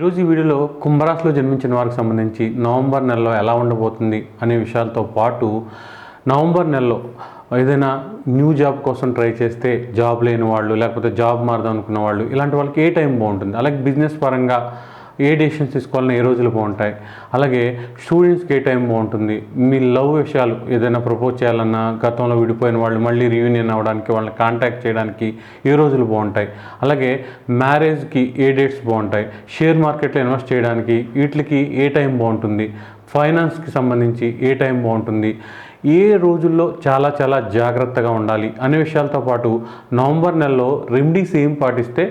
ఈరోజు ఈ వీడియోలో కుంభరాశిలో జన్మించిన వారికి సంబంధించి నవంబర్ నెలలో ఎలా ఉండబోతుంది అనే విషయాలతో పాటు నవంబర్ నెలలో ఏదైనా న్యూ జాబ్ కోసం ట్రై చేస్తే జాబ్ లేని వాళ్ళు లేకపోతే జాబ్ మారదాం అనుకున్న వాళ్ళు ఇలాంటి వాళ్ళకి ఏ టైం బాగుంటుంది? అలాగే బిజినెస్ పరంగా ఏ డెసిషన్స్ తీసుకోవాలని ఏ రోజులు బాగుంటాయి. అలాగే స్టూడెంట్స్కి ఏ టైం బాగుంటుంది. మీ లవ్ విషయాలు ఏదైనా ప్రపోజ్ చేయాలన్నా గతంలో విడిపోయిన వాళ్ళు మళ్ళీ రీయూనియన్ అవ్వడానికి వాళ్ళని కాంటాక్ట్ చేయడానికి ఏ రోజులు బాగుంటాయి. అలాగే మ్యారేజ్కి ఏ డేట్స్ బాగుంటాయి. షేర్ మార్కెట్లో ఇన్వెస్ట్ చేయడానికి వీటికి ఏ టైం బాగుంటుంది. ఫైనాన్స్కి సంబంధించి ఏ టైం బాగుంటుంది. ఏ రోజుల్లో చాలా చాలా జాగ్రత్తగా ఉండాలి అనే విషయాలతో పాటు నవంబర్ నెలలో రెమెడీస్ ఏం పాటిస్తే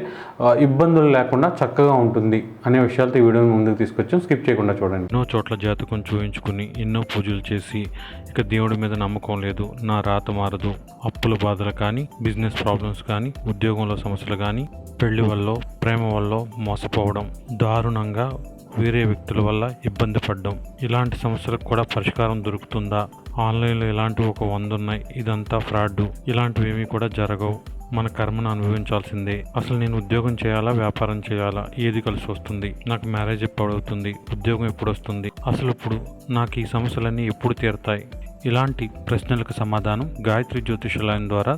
ఇబ్బందులు లేకుండా చక్కగా ఉంటుంది అనే విషయాలతో ఈ వీడియోని ముందుకు తీసుకొచ్చాం. స్కిప్ చేయకుండా చూడండి. ఎన్నో చోట్ల జాతకం చూపించుకుని ఎన్నో పూజలు చేసి ఇక దేవుడి మీద నమ్మకం లేదు. నా రాత మారదు. అప్పుల బాధలు కానీ బిజినెస్ ప్రాబ్లమ్స్ కానీ ఉద్యోగంలో సమస్యలు కానీ పెళ్ళి వల్ల ప్రేమ వల్ల మోసపోవడం దారుణంగా వేరే వ్యక్తుల వల్ల ఇబ్బంది పడడం ఇలాంటి సమస్యలకు కూడా పరిష్కారం దొరుకుతుందా? ఆన్లైన్లో ఇలాంటివి ఒక వంద ఉన్నాయి. ఇదంతా ఫ్రాడ్ ఇలాంటివి ఏమీ కూడా జరగవు. మన కర్మను అనుభవించాల్సిందే. అసలు నేను ఉద్యోగం చేయాలా? వ్యాపారం చేయాలా? ఏది కలిసి వస్తుంది? నాకు మ్యారేజ్ ఎప్పుడు అవుతుంది? ఉద్యోగం ఎప్పుడు వస్తుంది? అసలు ఇప్పుడు నాకు ఈ సమస్యలన్నీ ఎప్పుడు తీరుతాయి? ఇలాంటి ప్రశ్నలకు సమాధానం గాయత్రి జ్యోతిషాలయం ద్వారా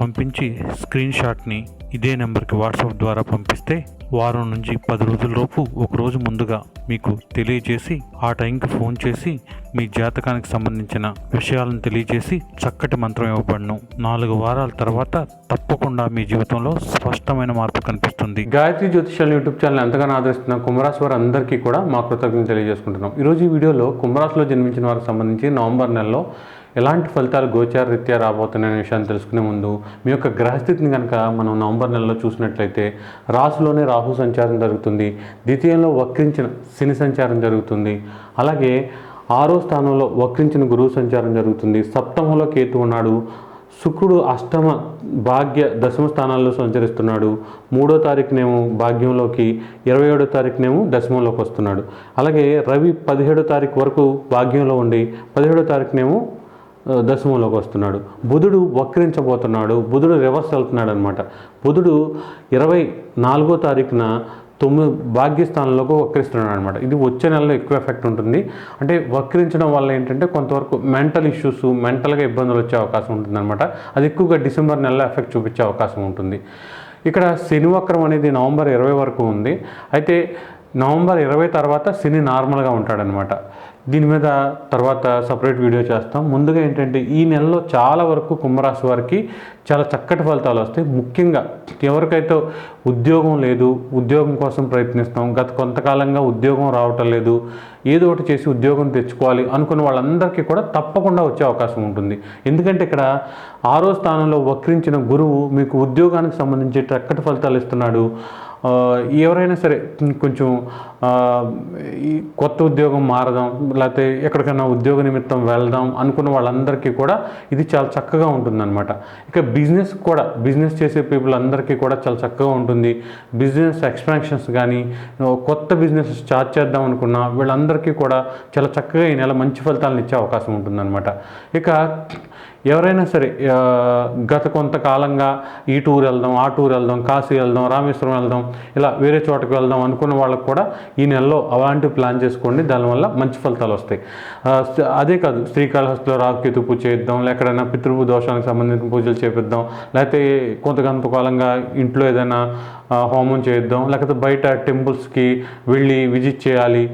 పంపించి స్క్రీన్ షాట్ని ఇదే నెంబర్కి వాట్సాప్ ద్వారా పంపిస్తే వారం నుంచి పది రోజులలోపు ఒకరోజు ఒక రోజు ముందుగా మీకు తెలియజేసి ఆ టైంకి ఫోన్ చేసి మీ జాతకానికి సంబంధించిన విషయాలను తెలియజేసి చక్కటి మంత్రం ఇవ్వబడను. నాలుగు వారాల తర్వాత తప్పకుండా మీ జీవితంలో స్పష్టమైన మార్పు కనిపిస్తుంది. గాయత్రి జ్యోతిషాలు యూట్యూబ్ ఛానల్ ఎంతగానో ఆదరిస్తున్న కుంభరాశి వారు అందరికీ కూడా మా కృతజ్ఞతలు తెలియజేసుకుంటున్నాం. ఈరోజు ఈ వీడియోలో కుంభరాశిలో జన్మించిన వారికి సంబంధించి నవంబర్ నెలలో ఎలాంటి ఫలితాలు గోచారరీత్యా రాబోతున్నాయనే విషయాన్ని తెలుసుకునే ముందు మీ యొక్క గ్రహస్థితిని కనుక మనం నవంబర్ నెలలో చూసినట్లయితే రాశిలోనే రాహు సంచారం జరుగుతుంది. ద్వితీయంలో వక్రించిన శని సంచారం జరుగుతుంది. అలాగే ఆరో స్థానంలో వక్రించిన గురువు సంచారం జరుగుతుంది. సప్తమంలో కేతు ఉన్నాడు. శుక్రుడు అష్టమ భాగ్య దశమ స్థానాల్లో సంచరిస్తున్నాడు. మూడో తారీఖునేమో భాగ్యంలోకి ఇరవై ఏడో తారీఖునేమో దశమంలోకి వస్తున్నాడు. అలాగే రవి పదిహేడో తారీఖు వరకు భాగ్యంలో ఉండి పదిహేడో తారీఖునేమో దశమంలోకి వస్తున్నాడు. బుధుడు వక్రించబోతున్నాడు. బుధుడు రివర్స్ వెళ్తున్నాడు అనమాట బుధుడు ఇరవై నాలుగో తారీఖున తొమ్మిది భాగ్యస్థానంలోకి వక్రిస్తున్నాడు అనమాట ఇది వచ్చే నెలలో ఎక్కువ ఎఫెక్ట్ ఉంటుంది. అంటే వక్రించడం వల్ల ఏంటంటే కొంతవరకు మెంటల్ ఇష్యూస్ మెంటల్గా ఇబ్బందులు వచ్చే అవకాశం ఉంటుంది అనమాట అది ఎక్కువగా డిసెంబర్ నెలలో ఎఫెక్ట్ చూపించే అవకాశం ఉంటుంది. ఇక్కడ శని వక్రం అనేది నవంబర్ ఇరవై వరకు ఉంది. అయితే నవంబర్ ఇరవై తర్వాత శని నార్మల్గా ఉంటాడనమాట దీని మీద తర్వాత సపరేట్ వీడియో చేస్తాం. ముందుగా ఏంటంటే ఈ నెలలో చాలా వరకు కుంభరాశి వారికి చాలా చక్కటి ఫలితాలు వస్తాయి. ముఖ్యంగా ఎవరికైతే ఉద్యోగం లేదు ఉద్యోగం కోసం ప్రయత్నిస్తాం గత కొంతకాలంగా ఉద్యోగం రావటం లేదు ఏదో ఒకటి చేసి ఉద్యోగం తెచ్చుకోవాలి అనుకున్న వాళ్ళందరికీ కూడా తప్పకుండా వచ్చే అవకాశం ఉంటుంది. ఎందుకంటే ఇక్కడ ఆరో స్థానంలో వక్రించిన గురువు మీకు ఉద్యోగానికి సంబంధించి చక్కటి ఫలితాలు ఇస్తున్నాడు. ఎవరైనా సరే కొంచెం కొత్త ఉద్యోగం మారదాం లేకపోతే ఎక్కడికైనా ఉద్యోగ నిమిత్తం వెళ్దాం అనుకున్న వాళ్ళందరికీ కూడా ఇది చాలా చక్కగా ఉంటుందన్నమాట. ఇక బిజినెస్ కూడా బిజినెస్ చేసే పీపుల్ అందరికీ కూడా చాలా చక్కగా ఉంటుంది. బిజినెస్ ఎక్స్పాన్షన్స్ కానీ కొత్త బిజినెస్ స్టార్ట్ చేద్దాం అనుకున్న వీళ్ళందరికీ కూడా చాలా చక్కగా ఈ నెల మంచి ఫలితాలను ఇచ్చే అవకాశం ఉంటుందన్నమాట. ఇక ఎవరైనా సరే గత కొంతకాలంగా ఈ టూర్ వెళ్దాం ఆ టూర్ వెళ్దాం కాశీ వెళ్దాం రామేశ్వరం వెళ్దాం ఇలా వేరే చోటకు వెళ్దాం అనుకున్న వాళ్ళకు కూడా ఈ నెలలో అలాంటివి ప్లాన్ చేసుకోండి. దానివల్ల మంచి ఫలితాలు వస్తాయి. అదే కాదు శ్రీకాళహస్తిలో రాకేతు పూజ చేద్దాం ఎక్కడైనా పితృ దోషానికి సంబంధించిన పూజలు చేపిద్దాం లేకపోతే కొంత కొంతకాలంగా ఇంట్లో ఏదైనా హోమం చేద్దాం. లేకపోతే బయట టెంపుల్స్కి వెళ్ళి విజిట్ చేయాలి.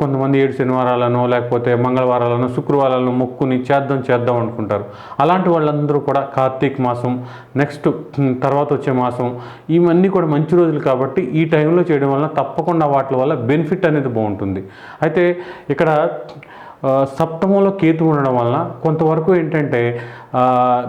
కొంతమంది ఏడు శనివారాలను లేకపోతే మంగళవారాలను శుక్రవారాలను మొక్కుని చేద్దాం చేద్దాం అనుకుంటారు. అలాంటి వాళ్ళందరూ కూడా కార్తీక మాసం నెక్స్ట్ తర్వాత వచ్చే మాసం ఇవన్నీ కూడా మంచి రోజులు కాబట్టి ఈ టైంలో చేయడం వలన తప్పకుండా వాటి వల్ల బెనిఫిట్ అనేది బాగుంటుంది. అయితే ఇక్కడ సప్తమంలో కేతు ఉండడం వలన కొంతవరకు ఏంటంటే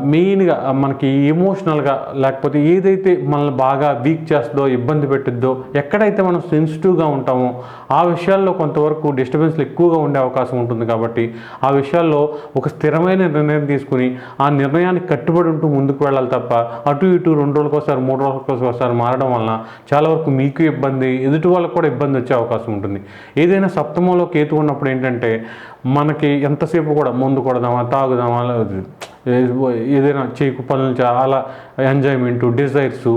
మెయిన్గా మనకి ఎమోషనల్గా లేకపోతే ఏదైతే మనల్ని బాగా వీక్ చేస్తుందో ఇబ్బంది పెట్టిద్దో ఎక్కడైతే మనం సెన్సిటివ్గా ఉంటామో ఆ విషయాల్లో కొంతవరకు డిస్టర్బెన్స్లు ఎక్కువగా ఉండే అవకాశం ఉంటుంది కాబట్టి ఆ విషయాల్లో ఒక స్థిరమైన నిర్ణయం తీసుకుని ఆ నిర్ణయానికి కట్టుబడి ఉంటూ ముందుకు వెళ్ళాలి తప్ప అటు ఇటు రెండు రోజులకోసారి మూడు రోజులకోసారి మారడం వలన చాలా వరకు మీకు ఇబ్బంది ఎదుటి వాళ్ళకు కూడా ఇబ్బంది వచ్చే అవకాశం ఉంటుంది. ఏదైనా సప్తమంలో కేతు ఉన్నప్పుడు ఏంటంటే మనకి ఎంతసేపు కూడా ముందు కొడదామా తాగుదామా ఏదైనా చేయకు పనులు చాలా ఎంజాయ్మెంటు డిజైర్స్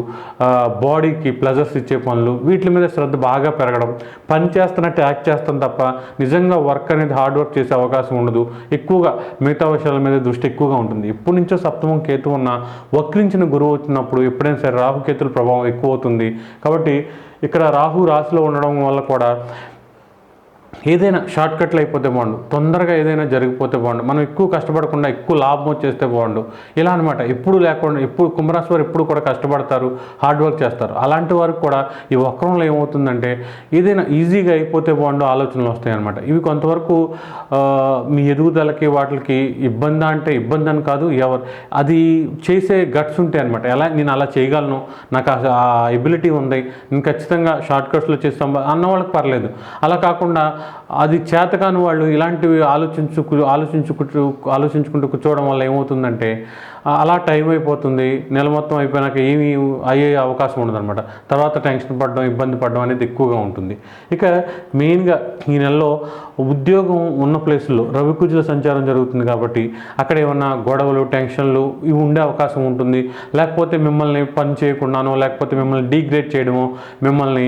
బాడీకి ప్లెజర్స్ ఇచ్చే పనులు వీటి మీద శ్రద్ధ బాగా పెరగడం పని చేస్తున్నట్టు యాక్ట్ చేస్తాం తప్ప నిజంగా వర్క్ అనేది హార్డ్ వర్క్ చేసే అవకాశం ఉండదు. ఎక్కువగా మిగతా విషయాల మీద దృష్టి ఎక్కువగా ఉంటుంది. ఎప్పటి నుంచో సప్తమం కేతు ఉన్న వక్రించిన గురువు వచ్చినప్పుడు ఎప్పుడైనా సరే రాహుకేతుల ప్రభావం ఎక్కువ అవుతుంది. కాబట్టి ఇక్కడ రాహు రాశిలో ఉండడం వల్ల కూడా ఏదైనా షార్ట్కట్లు అయిపోతే బాగుండు. తొందరగా ఏదైనా జరిగిపోతే బాగుండు. మనం ఎక్కువ కష్టపడకుండా ఎక్కువ లాభం వచ్చేస్తే బాగుండు. ఇలా అనమాట ఎప్పుడు లేకుండా ఎప్పుడు కుంభరాశి వారు ఎప్పుడు కూడా కష్టపడతారు హార్డ్ వర్క్ చేస్తారు. అలాంటి వారికి కూడా ఈ వక్రంలో ఏమవుతుందంటే ఏదైనా ఈజీగా అయిపోతే బాగుండు ఆలోచనలు వస్తాయి అనమాట ఇవి కొంతవరకు మీ ఎదుగుదలకి వాటికి ఇబ్బంది అంటే ఇబ్బంది అని కాదు. ఎవరు అది చేసే గట్స్ ఉంటాయి అనమాట ఎలా నేను అలా చేయగలను నాకు ఆ ఎబిలిటీ ఉంది నేను ఖచ్చితంగా షార్ట్ కట్స్లో చేస్తాం అన్న వాళ్ళకి పర్లేదు. అలా కాకుండా అది చేతకాని వాళ్ళు ఇలాంటివి ఆలోచించుకు ఆలోచించుకుంటూ ఆలోచించుకుంటూ కూర్చోవడం వల్ల ఏమవుతుందంటే అలా టైం అయిపోతుంది. నెల మొత్తం అయిపోయినాక ఏమీ అయ్యే అవకాశం ఉండదన్నమాట. తర్వాత టెన్షన్ పడడం ఇబ్బంది పడడం అనేది ఎక్కువగా ఉంటుంది. ఇక మెయిన్గా ఈ నెలలో ఉద్యోగం ఉన్న ప్లేసుల్లో రవికుజుల సంచారం జరుగుతుంది కాబట్టి అక్కడ ఏమన్నా గొడవలు టెన్షన్లు ఇవి ఉండే అవకాశం ఉంటుంది. లేకపోతే మిమ్మల్ని పని చేయకుండానో లేకపోతే మిమ్మల్ని డీగ్రేడ్ చేయడమో మిమ్మల్ని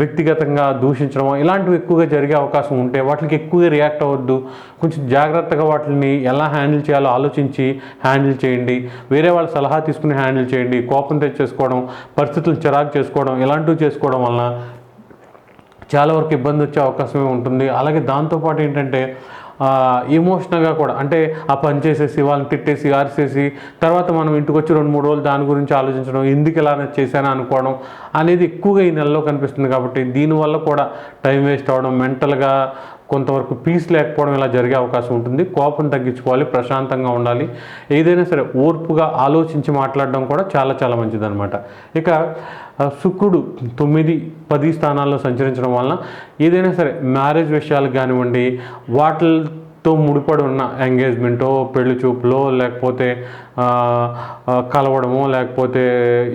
వ్యక్తిగతంగా దూషించడమో ఇలాంటివి ఎక్కువగా జరిగే అవకాశం ఉంటే వాటికి ఎక్కువగా రియాక్ట్ అవ్వద్దు. కొంచెం జాగ్రత్తగా వాటిని ఎలా హ్యాండిల్ చేయాలో ఆలోచించి హ్యాండిల్ చేయండి. వేరే వాళ్ళ సలహా తీసుకుని హ్యాండిల్ చేయండి కోపం తెచ్చేసుకోవడం పరిస్థితులు చిరాకు చేసుకోవడం ఇలాంటివి చేసుకోవడం వలన చాలా వరకు ఇబ్బంది వచ్చే అవకాశమే ఉంటుంది. అలాగే దాంతోపాటు ఏంటంటే ఎమోషనల్గా కూడా అంటే ఆ పని చేసేసి వాళ్ళని తిట్టేసి అరిసేసి తర్వాత మనం ఇంటికి వచ్చి రెండు మూడు రోజులు దాని గురించి ఆలోచించడం ఎందుకు ఇలా చేశాను అనుకోవడం అనేది ఎక్కువగా ఈ నెలలో కనిపిస్తుంది కాబట్టి దీనివల్ల కూడా టైం వేస్ట్ అవ్వడం మెంటల్గా కొంతవరకు పీస్ లేకపోవడం ఇలా జరిగే అవకాశం ఉంటుంది. కోపం తగ్గించుకోవాలి ప్రశాంతంగా ఉండాలి. ఏదైనా సరే ఓర్పుగా ఆలోచించి మాట్లాడడం కూడా చాలా చాలా మంచిదన్నమాట. ఇక శుక్రుడు తొమ్మిది పది స్థానాల్లో సంచరించడం వలన ఏదైనా సరే మ్యారేజ్ విషయాలు కానివ్వండి తో ముడిపడి ఉన్న ఎంగేజ్మెంటో పెళ్ళి చూపులో లేకపోతే కలవడమో లేకపోతే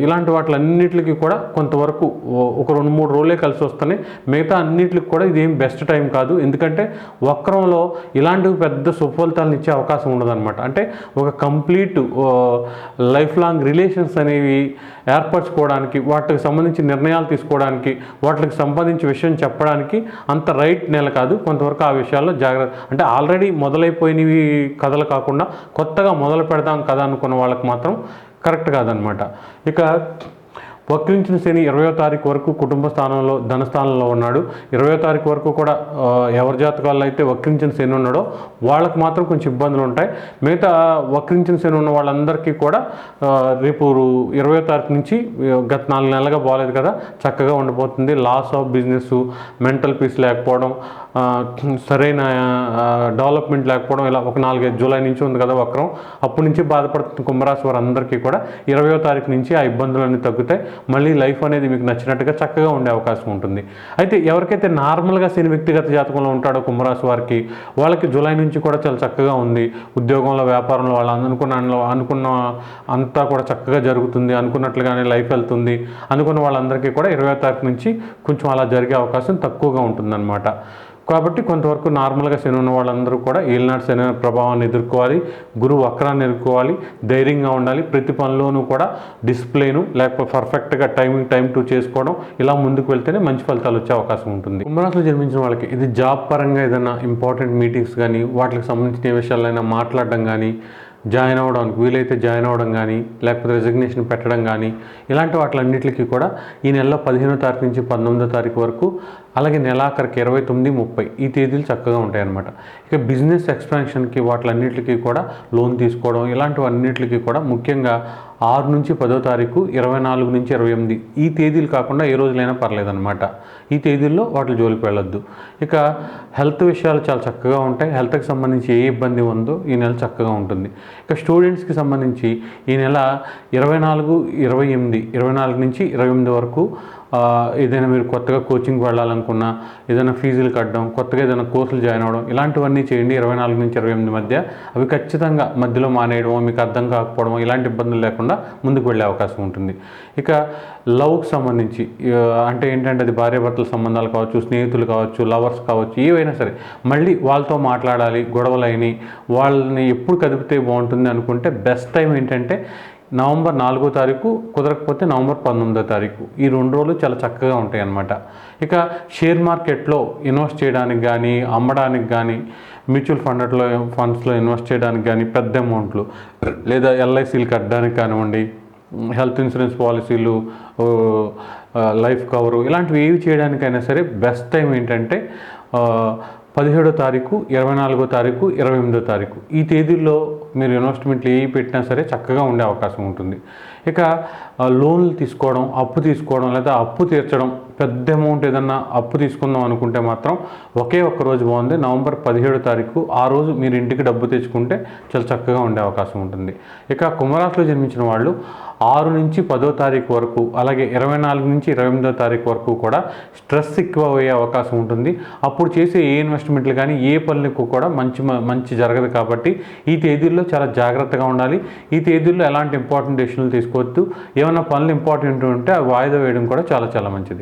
ఇలాంటి వాటిలన్నిటికి కూడా కొంతవరకు ఒక రెండు మూడు రోజులే కలిసి వస్తున్నాయి. మిగతా అన్నిటికి కూడా ఇదేం బెస్ట్ టైం కాదు. ఎందుకంటే వక్రంలో ఇలాంటివి పెద్ద సుఫలితాలను ఇచ్చే అవకాశం ఉండదన్నమాట. అంటే ఒక కంప్లీట్ లైఫ్ లాంగ్ రిలేషన్స్ అనేవి ఏర్పరచుకోవడానికి వాటికి సంబంధించి నిర్ణయాలు తీసుకోవడానికి వాటికి సంబంధించి విషయం చెప్పడానికి అంత రైట్ నెల కాదు. కొంతవరకు ఆ విషయాల్లో జాగ్రత్త అంటే ఆల్రెడీ మొదలైపోయినవి కథలు కాకుండా కొత్తగా మొదలు పెడదాం కదా అనుకున్న వాళ్ళకి మాత్రం కరెక్ట్ కాదనమాట. ఇక వక్రించిన శని ఇరవయో తారీఖు వరకు కుటుంబ స్థానంలో ధనస్థానంలో ఉన్నాడు. ఇరవయో తారీఖు వరకు కూడా ఎవరి జాతకాల్లో అయితే వక్రించిన శని ఉన్నాడో వాళ్ళకి మాత్రం కొంచెం ఇబ్బందులు ఉంటాయి. మిగతా వక్రించిన శని ఉన్న వాళ్ళందరికీ కూడా రేపు ఇరవయో తారీఖు నుంచి గత నాలుగు నెలలుగా బాగాలేదు కదా చక్కగా ఉండిపోతుంది. Loss of business mental peace లేకపోవడం సరైన డెవలప్మెంట్ లేకపోవడం ఇలా ఒక నాలుగైదు జూలై నుంచి ఉంది కదా వక్రం. అప్పటి నుంచి బాధపడుతున్న కుంభరాశి వారందరికీ కూడా ఇరవయో తారీఖు నుంచి ఆ ఇబ్బందులన్నీ తగ్గుతాయి. మళ్ళీ లైఫ్ అనేది మీకు నచ్చినట్టుగా చక్కగా ఉండే అవకాశం ఉంటుంది. అయితే ఎవరికైతే నార్మల్గా శని వ్యక్తిగత జాతకంలో ఉంటాడో కుంభరాశి వారికి వాళ్ళకి జూలై నుంచి కూడా చాలా చక్కగా ఉంది. ఉద్యోగంలో వ్యాపారంలో వాళ్ళు అనుకున్న అనుకున్న అంతా కూడా చక్కగా జరుగుతుంది. అనుకున్నట్లుగానే లైఫ్ వెళ్తుంది. అనుకున్న వాళ్ళందరికీ కూడా ఇరవై తారీఖు నుంచి కొంచెం అలా జరిగే అవకాశం తక్కువగా ఉంటుందన్నమాట. కాబట్టి కొంతవరకు నార్మల్గా శని ఉన్న వాళ్ళందరూ కూడా ఏలినాటి శని ప్రభావాన్ని ఎదుర్కోవాలి గురువు వక్రాన్ని ఎదుర్కోవాలి ధైర్యంగా ఉండాలి ప్రతి పనిలోనూ కూడా డిస్ప్లేను లేకపోతే పర్ఫెక్ట్గా టైమింగ్ టైం టు చేసుకోవడం ఇలా ముందుకు వెళ్తేనే మంచి ఫలితాలు వచ్చే అవకాశం ఉంటుంది. కుంభరాశిలో జన్మించిన వాళ్ళకి ఇది జాబ్ పరంగా ఏదైనా ఇంపార్టెంట్ మీటింగ్స్ కానీ వాటికి సంబంధించిన విషయాలైనా మాట్లాడడం కానీ జాయిన్ అవ్వడానికి వీలైతే జాయిన్ అవ్వడం కానీ లేకపోతే రిజిగ్నేషన్ పెట్టడం కానీ ఇలాంటి వాటిలన్నిటికీ కూడా ఈ నెలలో పదిహేనో తారీఖు నుంచి పంతొమ్మిదో తారీఖు వరకు అలాగే నెలాఖరికి ఇరవై తొమ్మిది ముప్పై ఈ తేదీలు చక్కగా ఉంటాయి అన్నమాట ఇక బిజినెస్ ఎక్స్పాన్షన్కి వాటిలన్నిటికీ కూడా లోన్ తీసుకోవడం ఇలాంటివన్నిటికీ కూడా ముఖ్యంగా ఆరు నుంచి పదో తారీఖు ఇరవై నాలుగు నుంచి ఇరవై ఎనిమిది ఈ తేదీలు కాకుండా ఏ రోజులైనా పర్లేదన్నమాట. ఈ తేదీల్లో వాటి జోలికి వెళ్ళొద్దు. ఇక హెల్త్ విషయాలు చాలా చక్కగా ఉంటాయి. హెల్త్కి సంబంధించి ఏ ఇబ్బంది ఉందో ఈ నెల చక్కగా ఉంటుంది. ఇక స్టూడెంట్స్కి సంబంధించి ఈ నెల ఇరవై నాలుగు ఇరవై ఎనిమిది ఇరవై నాలుగు నుంచి ఇరవై ఎనిమిది వరకు ఏదైనా మీరు కొత్తగా కోచింగ్ వెళ్ళాలనుకున్నా ఏదైనా ఫీజులు కట్టడం కొత్తగా ఏదైనా కోర్సులు జాయిన్ అవ్వడం ఇలాంటివన్నీ చేయండి ఇరవై నాలుగు నుంచి ఇరవై ఎనిమిది మధ్య. అవి ఖచ్చితంగా మధ్యలో మానేయడం మీకు అర్థం కాకపోవడం ఇలాంటి ఇబ్బందులు లేకుండా ముందుకు వెళ్ళే అవకాశం ఉంటుంది. ఇక లవ్కి సంబంధించి అంటే ఏంటంటే అది భార్యాభర్తల సంబంధాలు కావచ్చు స్నేహితులు కావచ్చు లవర్స్ కావచ్చు ఏవైనా సరే మళ్ళీ వాళ్ళతో మాట్లాడాలి గొడవలైనవి వాళ్ళని ఎప్పుడు కదిపితే బాగుంటుంది అనుకుంటే బెస్ట్ టైం ఏంటంటే నవంబర్ నాలుగో తారీఖు కుదరకపోతే నవంబర్ పంతొమ్మిదో తారీఖు. ఈ రెండు రోజులు చాలా చక్కగా ఉంటాయి అన్నమాట. ఇక షేర్ మార్కెట్లో ఇన్వెస్ట్ చేయడానికి కానీ అమ్మడానికి కానీ మ్యూచువల్ ఫండ్లో ఫండ్స్లో ఇన్వెస్ట్ చేయడానికి కానీ పెద్ద అమౌంట్లు. లేదా ఎల్ఐసీలు కట్టడానికి కానివ్వండి హెల్త్ ఇన్సూరెన్స్ పాలసీలు లైఫ్ కవరు ఇలాంటివి ఏవి చేయడానికైనా సరే బెస్ట్ టైం ఏంటంటే పదిహేడో తారీఖు ఇరవై నాలుగో తారీఖు ఇరవై ఎనిమిదో తారీఖు. ఈ తేదీల్లో మీరు ఇన్వెస్ట్మెంట్లు ఏవి పెట్టినా సరే చక్కగా ఉండే అవకాశం ఉంటుంది. ఇక లోన్లు తీసుకోవడం అప్పు తీసుకోవడం లేదా అప్పు తీర్చడం పెద్ద అమౌంట్ ఏదన్నా అప్పు తీసుకుందాం అనుకుంటే మాత్రం ఒకే ఒక్క రోజు బాగుంది. నవంబర్ పదిహేడో తారీఖు ఆ రోజు మీరు ఇంటికి డబ్బు తెచ్చుకుంటే చాలా చక్కగా ఉండే అవకాశం ఉంటుంది. ఇక కుంభరాశిలో జన్మించిన వాళ్ళు ఆరు నుంచి పదో తారీఖు వరకు అలాగే ఇరవై నాలుగు నుంచి ఇరవై ఎనిమిదో తారీఖు వరకు కూడా స్ట్రెస్ ఎక్కువ అయ్యే అవకాశం ఉంటుంది. అప్పుడు చేసే ఏ ఇన్వెస్ట్మెంట్లు కానీ ఏ పనులకు కూడా మంచి మంచి జరగదు కాబట్టి ఈ తేదీల్లో చాలా జాగ్రత్తగా ఉండాలి. ఈ తేదీల్లో ఎలాంటి ఇంపార్టెంట్ డెసిషన్లు తీసుకోవద్దు. ఏమైనా పనులు ఇంపార్టెంట్ ఉంటే వాయిదా వేయడం కూడా చాలా చాలా మంచిది.